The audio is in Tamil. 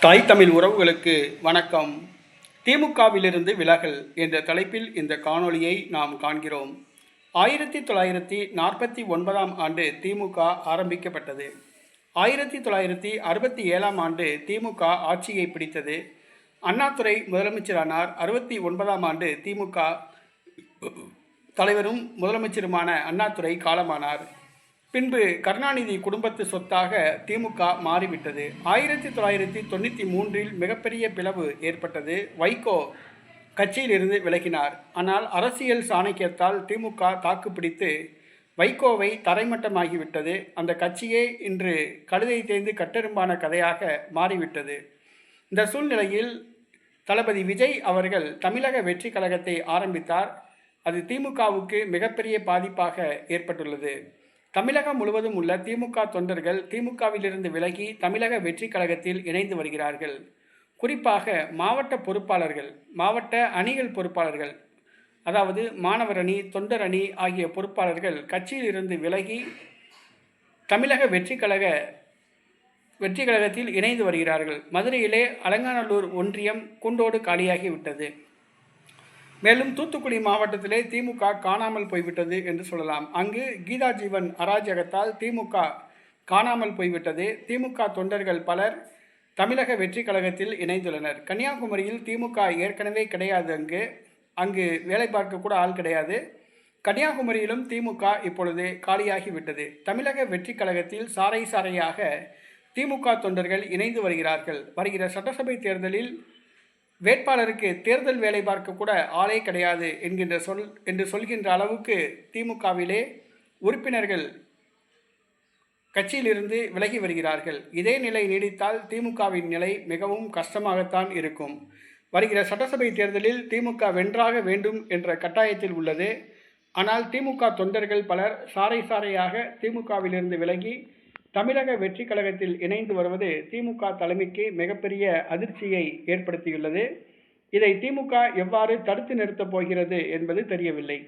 தாய் தமிழ் உறவுகளுக்கு வணக்கம். திமுகவிலிருந்து விலகல் என்ற தலைப்பில் இந்த காணொளியை நாம் காண்கிறோம். ஆயிரத்தி தொள்ளாயிரத்தி நாற்பத்தி ஒன்பதாம் ஆண்டு திமுக ஆரம்பிக்கப்பட்டது. ஆயிரத்தி தொள்ளாயிரத்தி அறுபத்தி ஏழாம் ஆண்டு திமுக ஆட்சியை பிடித்தது. அண்ணாதுரை முதலமைச்சரானார். அறுபத்தி ஒன்பதாம் ஆண்டு திமுக தலைவரும் முதலமைச்சருமான அண்ணாதுரை காலமானார். பின்பு கருணாநிதி குடும்பத்து சொத்தாக திமுக மாறிவிட்டது. ஆயிரத்தி தொள்ளாயிரத்தி தொண்ணூற்றி மூன்றில் மிகப்பெரிய பிளவு ஏற்பட்டது. வைகோ கட்சியிலிருந்து விலகினார். ஆனால் அரசியல் சாணக்கியத்தால் திமுக தாக்குப்பிடித்து வைகோவை தரைமட்டமாகிவிட்டது. அந்த கட்சியே இன்று கழுதை தேய்ந்து கட்டெரும்பான கதையாக மாறிவிட்டது. இந்த சூழ்நிலையில் தளபதி விஜய் அவர்கள் தமிழக வெற்றி கழகத்தை ஆரம்பித்தார். அது திமுகவுக்கு மிகப்பெரிய பாதிப்பாக ஏற்பட்டுள்ளது. தமிழகம் முழுவதும் உள்ள திமுக தொண்டர்கள் திமுகவிலிருந்து விலகி தமிழக வெற்றி கழகத்தில் இணைந்து வருகிறார்கள். குறிப்பாக மாவட்ட பொறுப்பாளர்கள் மாவட்ட அணிகள் பொறுப்பாளர்கள் அதாவது மாணவர் அணி தொண்டர் அணி ஆகிய பொறுப்பாளர்கள் கட்சியிலிருந்து விலகி தமிழக வெற்றி கழக வெற்றி கழகத்தில் இணைந்து வருகிறார்கள். மதுரையிலே அலங்காநல்லூர் ஒன்றியம் குண்டோடு காலியாகிவிட்டது. மேலும் தூத்துக்குடி மாவட்டத்திலே திமுக காணாமல் போய்விட்டது என்று சொல்லலாம். அங்கு கீதா ஜீவன் அராஜகத்தால் திமுக காணாமல் போய்விட்டது. திமுக தொண்டர்கள் பலர் தமிழக வெற்றி கழகத்தில் இணைந்துள்ளனர். கன்னியாகுமரியில் திமுக ஏற்கனவே கிடையாது அங்கு. அங்கு வேலை பார்க்க கூட ஆள் கிடையாது. கன்னியாகுமரியிலும் திமுக இப்பொழுது காலியாகிவிட்டது தமிழக வெற்றி கழகத்தில் சாறை சாறையாக திமுக தொண்டர்கள் இணைந்து வருகிறார்கள். வருகிற சட்டசபை தேர்தலில் வேட்பாளருக்கு தேர்தல் வேலை பார்க்க கூட ஆளே கிடையாது என்கின்ற சொல் என்று சொல்கின்ற அளவுக்கு திமுகவிலே உறுப்பினர்கள் கட்சியிலிருந்து விலகி வருகிறார்கள். இதே நிலை நீடித்தால் திமுகவின் நிலை மிகவும் கஷ்டமாகத்தான் இருக்கும். வருகிற சட்டசபை தேர்தலில் திமுக வென்றாக வேண்டும் என்ற கட்டாயத்தில் உள்ளது. ஆனால் திமுக தொண்டர்கள் பலர் சாறை சாறையாக திமுகவிலிருந்து விலகி தமிழக வெற்றி கழகத்தில் இணைந்து வருவது திமுக தலைமைக்கு மிகப்பெரிய அதிர்ச்சியை ஏற்படுத்தியுள்ளது. இதை திமுக எவ்வாறு தடுத்து நிறுத்தப் போகிறது என்பது தெரியவில்லை.